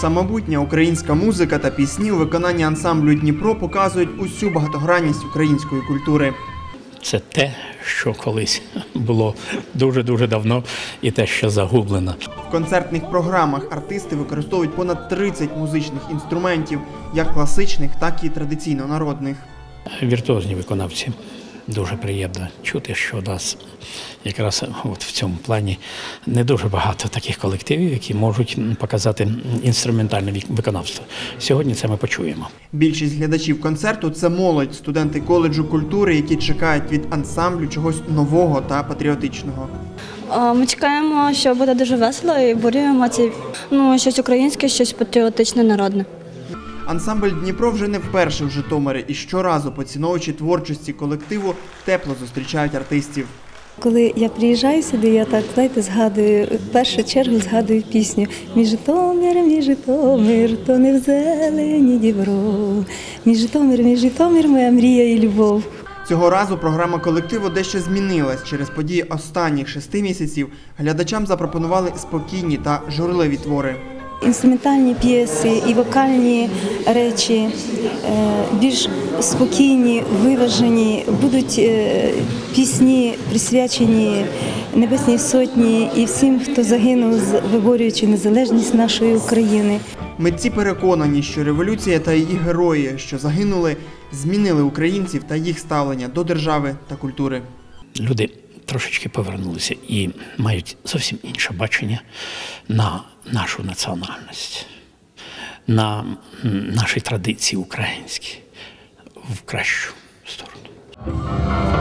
Самобутня українська музика та пісні у виконанні ансамблю Дніпро показують усю багатогранність української культури. Це те, що колись було дуже-дуже давно, і те, що загублено. В концертних програмах артисти використовують понад 30 музичних інструментів, як класичних, так і традиційно народних. Віртуозні виконавці. Дуже приємно чути, що у нас якраз от в цьому плані не дуже багато таких колективів, які можуть показати інструментальне виконавство. Сьогодні це ми почуємо. Більшість глядачів концерту це молодь, студенти коледжу культури, які чекають від ансамблю чогось нового та патріотичного. Ми чекаємо, що буде дуже весело і бурю емоцій. Ну, щось українське, щось патріотичне, народне. Ансамбль Дніпро вже не вперше в Житомирі і щоразу, поціновуючи творчості колективу, тепло зустрічають артистів. Коли я приїжджаю сюди, я так знаєте, згадую в першу чергу згадую пісню Мій Житомир, мій Житомир, то не в зелені дібро. Мій Житомир, мій Житомир, моя мрія і любов. Цього разу програма колективу дещо змінилась. Через події останніх шести місяців глядачам запропонували спокійні та журливі твори. Інструментальні п'єси і вокальні речі е, більш спокійні, виважені. Будуть е, пісні присвячені Небесній Сотні і всім, хто загинув, з- виборюючи незалежність нашої України. Митці переконані, що революція та її герої, що загинули, змінили українців та їх ставлення до держави та культури. Люди трошечки повернулися і мають зовсім інше бачення на нашу національність, на наші традиції українські в кращу сторону.